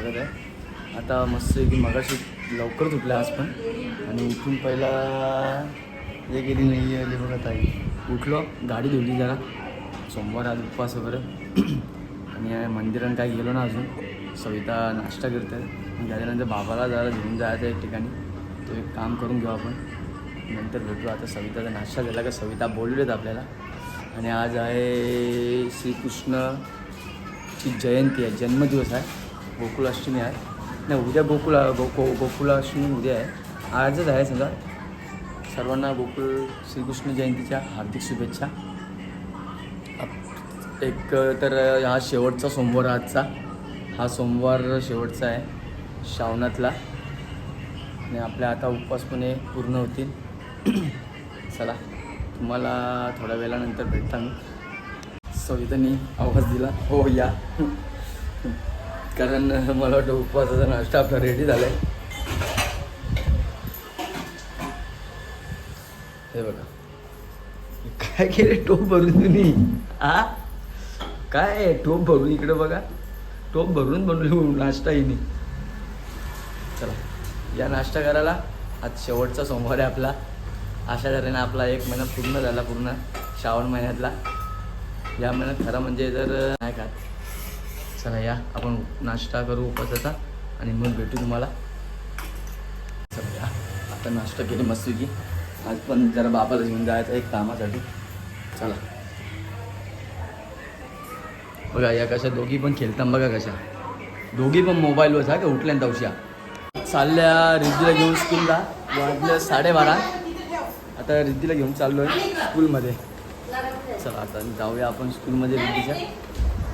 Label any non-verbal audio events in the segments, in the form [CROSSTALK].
स्वागत आहे. आता मस्त की मगाशी लवकरच उठलं आज पण. आणि उठून पहिला हे गेली नाही आली बघत ताई. उठलो गाडी धुली जरा. सोमवार आज उपवास वगैरे. [CLEARS THROAT] आणि मंदिरात काही गेलो ना अजून. सविता नाश्ता करते. त्याच्यानंतर बाबाला जरा घेऊन जायचं एक ठिकाणी. तो एक काम करून घेऊ आपण. नंतर भेटू. आता सविताचा नाश्ता झाला का सविता बोललेत आपल्याला. आणि आज आहे श्रीकृष्णची जयंती आहे. जन्मदिवस आहे. गोकुलाष्टमी आहे. नाही उद्या गोकुला गो गोकुलाष्टमी उद्या आहे. आजच आहे समजा. सर्वांना गोकुळ श्रीकृष्ण जयंतीच्या हार्दिक शुभेच्छा. एक तर हा शेवटचा सोमवार आजचा. हा सोमवार शेवटचा आहे श्रावणातला. आणि आपल्या आता उपवासपणे पूर्ण होतील. चला तुम्हाला थोड्या वेळानंतर भेटता मी. सविधानी आवाज दिला. हो या. कारण मला वाटतं उपवासाचा नाश्ता आपला रेडी झाला आहे हे बघा. काय केलं टोप भरून तुम्ही? आ? काय? टोप भरून इकडे बघा. टोप भरून बनवली नाश्ता येणे चला या नाश्ता करायला. आज शेवटचा सोमवार आहे आपला. अशा तऱ्हेने आपला एक महिना पूर्ण झाला पूर्ण. श्रावण महिन्यातला. या महिन्यात खरं म्हणजे जर नाही खात चला या. आपण नाश्ता करू उपवासाचा आणि मग भेटू तुम्हाला. चला या. आता नाश्ता केली मस्तपैकी. आज पण जरा बाबाला घेऊन जायचं एक कामासाठी. चला. बघा या कशा दोघी पण खेळतात बघा कशा. दोघी पण मोबाईलवर जा का उठल्या ना चालल्या रिद्धीला घेऊन स्कूलला वाजल्या साडेबारा. आता रिद्धीला घेऊन चाललो आहे स्कूलमध्ये चला आता जाऊया आपण स्कूलमध्ये रिद्धीच्या.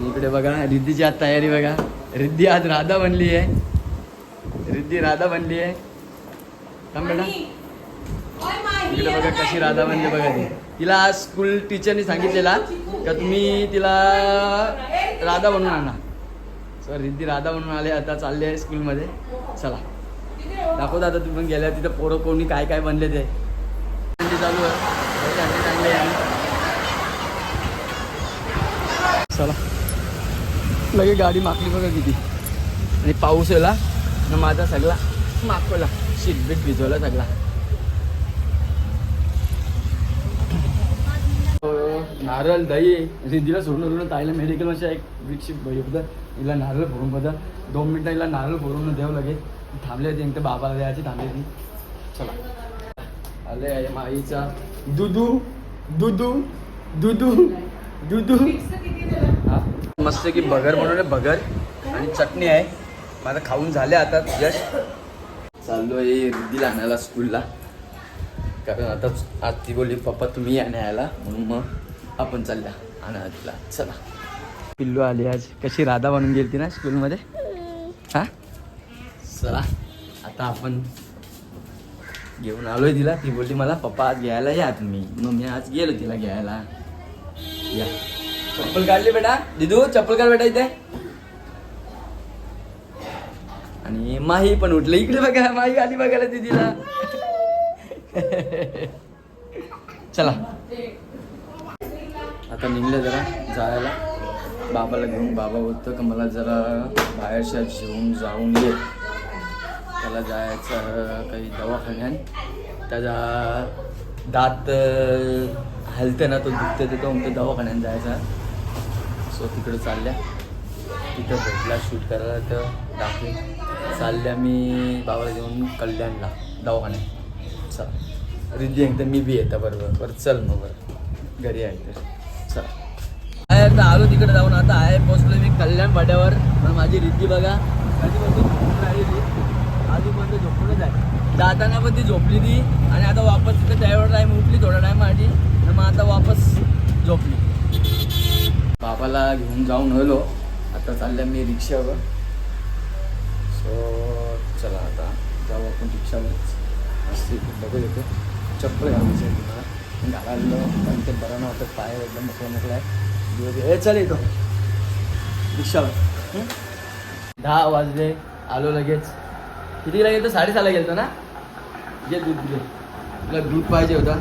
इकडे बघा रिद्धीची आज तयारी बघा. रिद्धी आज राधा बनली आहे. रिद्धी राधा बनली आहे. थांब बेटा. इकडे बघा कशी राधा बनली बघा ती. तिला आज स्कूल टीचरनी सांगितलेला का तुम्ही तिला राधा. बनवून आणा सर रिद्धी राधा बनवून आले. आता चालले आहे स्कूलमध्ये चला. दाखवता आता तुम्ही गेल्या. तिथं पोरं कोणी काय काय बनले ते. चालू चांगली आहे. चला. लगे गाडी माकली बघा किती. आणि पाऊस येला ना माझा सगळा माकवला शीट बीट भिजवला सगळा. नारळ दही रिद्धीला सोडून सोडून ताईला मेडिकलमध्ये एक विकसित होतं हिला नारळ फोडून बघा दोन मिनटं हिला नारळ फोडून द्यावं लागेल थांबले होते एकटं बाबाला द्यायची थांबले ती चला. आले आहे माईचा. दुधू दुधू दुधू दुधू हा? मस्त की बगर म्हणून बगर आणि चटणी आहे. माझं खाऊन झाले आता जस्ट चाललो आहे रिद्धीला आणायला स्कूलला कारण आता आज ती बोलली पप्पा तुम्ही या न्यायला. म्हणून मग आपण चालल्या आणा तिला चला. पिल्लू आली आज. कशी राधा बनून गेली ती ना स्कूलमध्ये हा? चला. आता आपण घेऊन आलोय तिला. ती बोलली मला पप्पा आज घ्यायला या तुम्ही. मग मी आज गेलो तिला घ्यायला. या. चप्पल काढली बेटा. दिदू चप्पल काढ बेटा इथे. आणि माही पण उठली. इकडे बघा माही आली बघायला दिदीला. चला. आता निघलं जरा जायला. बाबाला घेऊन बाबा बोलतो का मला जरा बाहेरच्या घेऊन जाऊन ये. त्याला जायचं काही दवाखान्यात. त्याचा दात हलते ना तो दुखते तर तो दवाखान्यात जायचा. सो तिकडं चालल्या. तिथं भेटला शूट करायला तर दाखवे चालल्या मी बाबाला घेऊन कल्याणला दवाखान्यात. चल. रिद्धी एकदा मी बी येतं बरोबर. बरं चल मग बरं. घरी आहे तर. चल. आहे आता आलो तिकडे जाऊन. आता आहे पोचलो मी कल्याण वाड्यावर. पण माझी रिद्धी बघा. कधीपासून झोपून राहिली आधीपर्यंत झोपूनच आहे. जाताना पण ती झोपली ती. आणि आता वापस तिथं त्यावेळेस टाईम उठली थोडा टाईम आधी. तर मग आता वापस झोपली. बाबाला घेऊन जाऊन आलो. आता चालल्या मी रिक्षावर. सो चला आता जाऊ आपण रिक्षावर. मस्त इथे बघू येतो चप्पल घालायचं आहे घालायला. पण ते बरं नव्हतं. पाय एकदम मोकळा मोकळा आहे. दिवस हे चल येतो रिक्षावर? दहा वाजले. आलो लगेच. कितीला गेलो साडेसहाला गेलतो ना? घे दूध घे तुला दूध पाहिजे होता.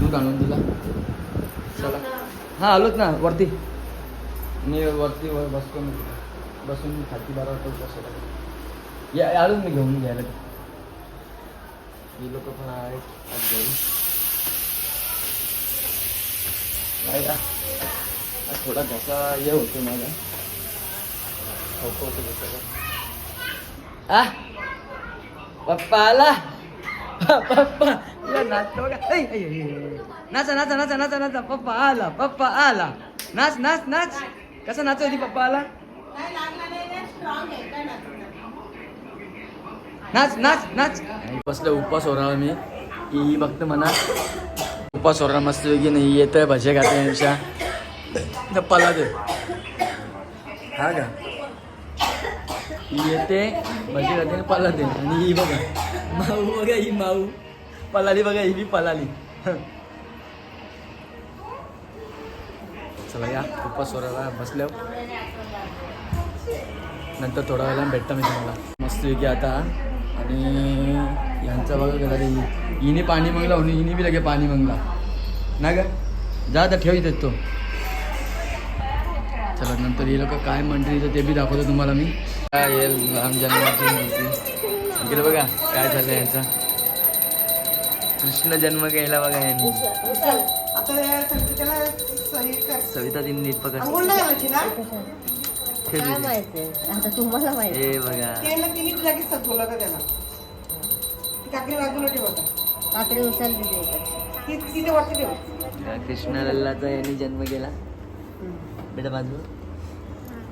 दूध आणून दिला. चला. हां आलोच ना. वरती. मी वरती वर बसतो मी बसून खाती बारा वाजता बसत या आलोच मी घेऊन घ्यायला. ही लोक पण आहेत आज घरी. थोडा घसा हे होतो मला होतो आ पप्पा आला. पप्पा नाच नाचतो का ऐ, नाच नाचा नाचा नाचा नाचा नाचा. पप्पा आला पप्पा आला. नाच नाच नाच. कसा नाचवली पप्पा आला? नाच नाच नाच बसलं उपवास होणार मी. ही फक्त म्हणा उपवास होणार मस्त की नाही येतंय भजे खाते यांच्या पला दे हा का? येते भजे खाते पला दे आणि ही बघा. माऊ बघा ही माऊ. पलाली बघा ही बी पलाली. चला या. उपवास सोडायला बसल्या नंतर थोड्या वेळाने भेटतं मी तुम्हाला. मस्त की आता. आणि यांचं बघा का तरी. हिने पाणी मागला म्हणून हिने बी लगे पाणी मागला. नाही का जा आता ठेव इथे तो. चला नंतर हे लोक काय म्हणते ते बी दाखवतो तुम्हाला मी. काय येईल राम जन्माची मूर्ती. इकडे बघा काय झालं यांचा. कृष्ण जन्म घ्यायला बघा यांनी. सविता दिन नीट पकड. काय. माहिती आता तुम्हाला माहिती हे बघा. काकडी बाजूला ठेव आता काकडी उचल तिथे ती तिथे वरती ठेव. या कृष्ण लल्लाचा यांनी जन्म केला. बेटा बाजू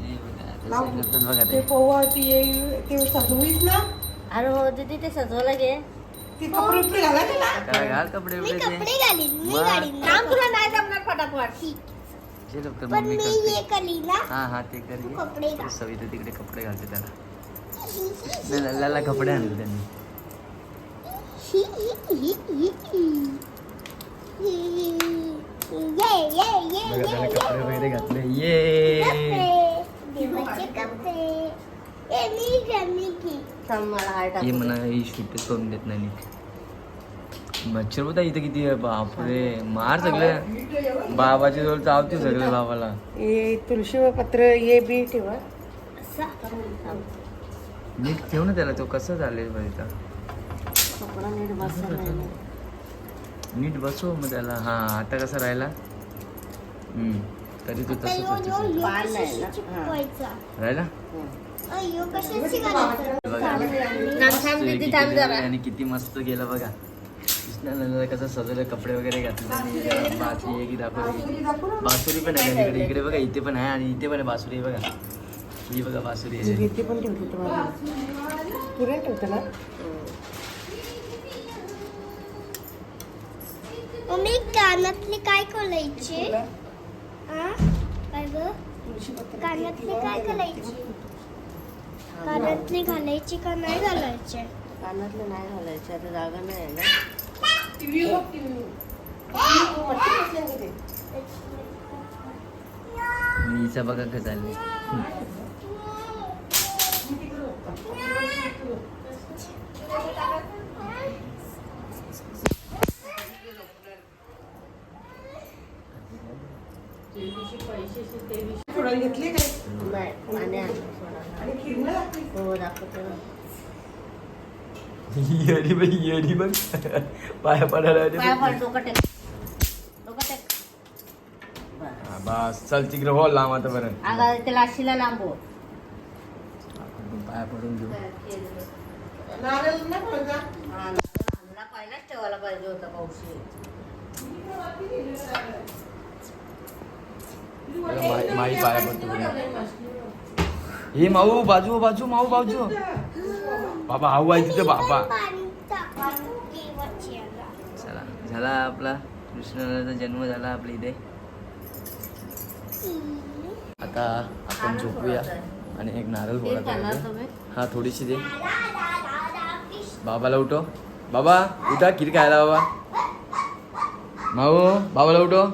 हे बघा, ते ते. पोवा ती ये- ते सजवीत ना? अरे हो दीदी ते सजवलं घे ती कपडे उपडे घालायचे ना काय घाल कपडे बिपडे ते मग? काम तुला नाही जमणार फटाफट जे लोक पण मम्मी मी करते. हे कली ना हा हा ते करी कपडे घाल. सविता तिकडे कपडे घालते त्याला. कृष्ण लल्लाला कपडे आणले त्यांनी. ये ये ये बघा त्याला ये कपडे वगैरे घातले. ये. कपडे. देवाचे कपडे. ये म्हणा ही शूट करून देत नाही मच्छर बघा इथं किती आहे? बापरे मार सगळे. बाबाच्या जवळ चावते सगळे बाबाला. हे तुळशी पत्र ये बी ठेवा. नीट ठेव ना त्याला तो कसं चालेल कपडा नीट बसला नाही. ना. नीट बसव मग त्याला. हा आता कसा राहिला? हम्म. तरी तो तसंच यो- यो- होते यो पाल नाही कशाशी ना? चिपकवायचा? राहिला? बघा आणि किती मस्त गेलं बघा. कृष्णाला कसं सजवलं कपडे वगैरे घातले आणि बासरी आहे. की दाखवली बासुरी पण आहे इकडे इकडे बघा इथे पण आहे आणि इथे पण आहे बासुरी आहे बघा. ही बघा बासुरी आहे. इथे पण ठेवते तुम्हाला. पुऱ्या ठेवते ना? मम्मी कानातले काय खोलायचे? कानातले काय घालायचे? कानातले घालायचे का नाही घालायचे? कानातलं नाही घालायचं आता जागा नाही आहे ना बघ हिचं कसं चाललंय सोडायला घेतली काय? नाही हो दाखवते येडी बघ येडी पाया पडायला बस. चल तिकडे हो लांब आता बरं आगा त्याला लांबव आपण पाया पडून घेऊ. हा, पहिलाच ठेवायला पाहिजे होता पाऊस माई पाया पडतो. हे माऊ बाजू बाजू माऊ बाजू. बाबा हाऊ आहे तिथे बाबा. चला झाला आपला. कृष्णाचा जन्म झाला आपल्या इथे. आता आपण झोपूया आणि एक नारळ. तुम्ही? हा थोडीशी दे. बाबाला उठव. बाबा उठा खीर खायला बाबा. माऊ बाबाला उठव.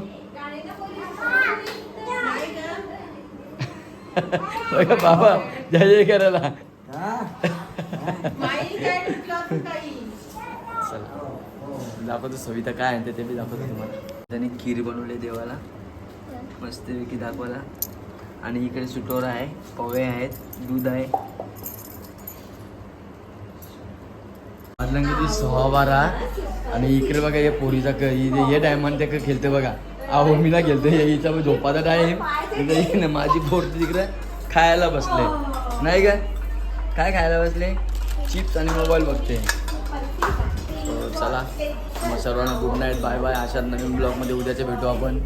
बघा बाबा जय जय करायला चला. दाखवतो सविता काय आणते ते बी दाखवतो तुम्हाला. त्याने खीर बनवली देवाला. मस्तपैकी दाखवायला. आणि इकडे सुटोरा आहे पवे आहेत दूध आहे. किती सहा बारा. आणि इकडे बघा हे पोरीचा हि- हे टायमान ते खेळते बघा. अहो मी ना गेलतो हिचा पण झोपाचा टाईम माझी पोरती तिकडे खायला बसले. नाही का? काय खायला बसले? चिप्स आणि मोबाईल बघते. हो, चला. मग सर्वांना गुड नाईट बाय बाय अशा नवीन ब्लॉगमध्ये उद्याचे भेटू आपण.